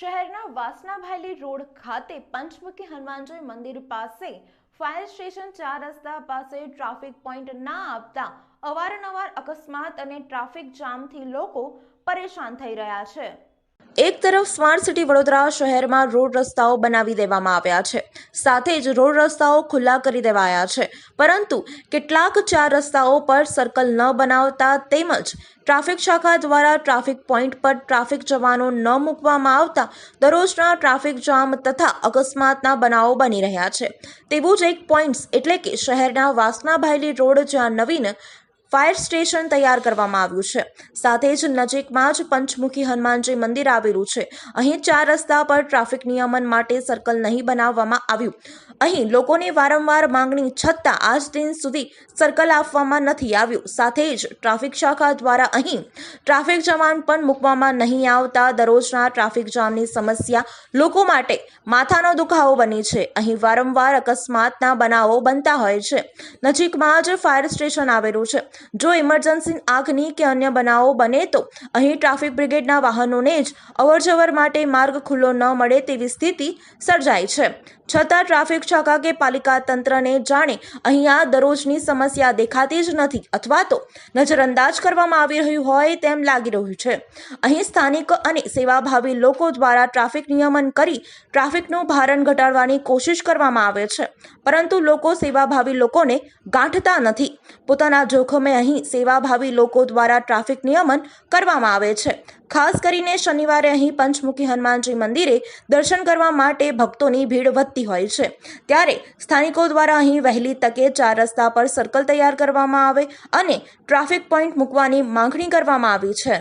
શહેરના વાસનાભાયલી રોડ ખાતે પંચમુખી હનુમાનજી મંદિર પાસે ફાયર સ્ટેશન ચાર રસ્તા પાસે ટ્રાફિક પોઈન્ટ ના આપતા અવારનવાર અકસ્માત અને ટ્રાફિક જામથી લોકો પરેશાન થઈ રહ્યા છે. એક તરફ સ્માર્ટ સિટી વડોદરા શહેરમાં રોડ રસ્તાઓ બનાવી દેવામાં આવ્યા છે. સાથે જ રોડ રસ્તાઓ ખુલ્લા કરી દેવાયા છે. પરંતુ કેટલાક ચાર રસ્તાઓ પર સર્કલ ન બનાવતા તેમજ ટ્રાફિક શાખા દ્વારા ટ્રાફિક પોઈન્ટ પર ટ્રાફિક જવાનો ન મૂકવામાં આવતા દરરોજના ટ્રાફિક જામ તથા અકસ્માતના બનાવો બની રહ્યા છે. તેવું જ એક પોઈન્ટ્સ એટલે કે શહેરના વાસનાભાયલી રોડ જ્યાં નવીન ફાયર સ્ટેશન તૈયાર કરવામાં આવ્યું છે. સાથે જ નજીકમાં જ પંચમુખી હનુમાનજી મંદિર આવેલું છે. અહીં ચાર રસ્તા પર ટ્રાફિક નિયમન માટે સર્કલ નહીં બનાવવામાં આવ્યું. અહીં લોકોની વારંવાર માંગણી છતાં આજ દિન સુધી સર્કલ આપવામાં નથી આવ્યું. સાથે જ ટ્રાફિક શાખા દ્વારા અહીં ટ્રાફિક જવાન પણ મૂકવામાં નહીં આવતા દરરોજના ટ્રાફિક જામની સમસ્યા લોકો માટે માથાનો દુખાવો બની છે. અહીં વારંવાર અકસ્માતના બનાવો બનતા હોય છે. નજીકમાં જ ફાયર સ્ટેશન આવેલું છે. જો ઇમરજન્સી આગની કે અન્ય બનાવો બને તો અહીં ટ્રાફિક બ્રિગેડના વાહનોને જ અવરજવર માટે માર્ગ ખુલ્લો ન મળે તેવી સ્થિતિ સર્જાઈ છે. છતાં ટ્રાફિક શાખા કે પાલિકા તંત્રને જાણે અહીંયા દરરોજની સમસ્યા દેખાતી જ નથી અથવા તો નજરઅંદાજ કરવામાં આવી રહ્યું હોય તેમ લાગી રહ્યું છે. અહીં સ્થાનિક અને સેવાભાવી લોકો દ્વારા ટ્રાફિક નિયમન કરી ટ્રાફિકનું ભારણ ઘટાડવાની કોશિશ કરવામાં આવે છે. પરંતુ લોકો સેવાભાવી લોકોને ગાંઠતા નથી. પોતાના જોખમે અહીં સેવાભાવી લોકો દ્વારા ટ્રાફિક નિયમન કરવામાં આવે છે. ખાસ કરીને શનિવારે અહીં પંચમુખી હનુમાનજી મંદિરે દર્શન કરવા માટે ભક્તોની ભીડ વધતી હોય છે. ત્યારે સ્થાનિકો દ્વારા અહીં વહેલી તકે ચાર રસ્તા પર સર્કલ તૈયાર કરવામાં આવે અને ટ્રાફિક પોઈન્ટ મૂકવાની માંગણી કરવામાં આવી છે.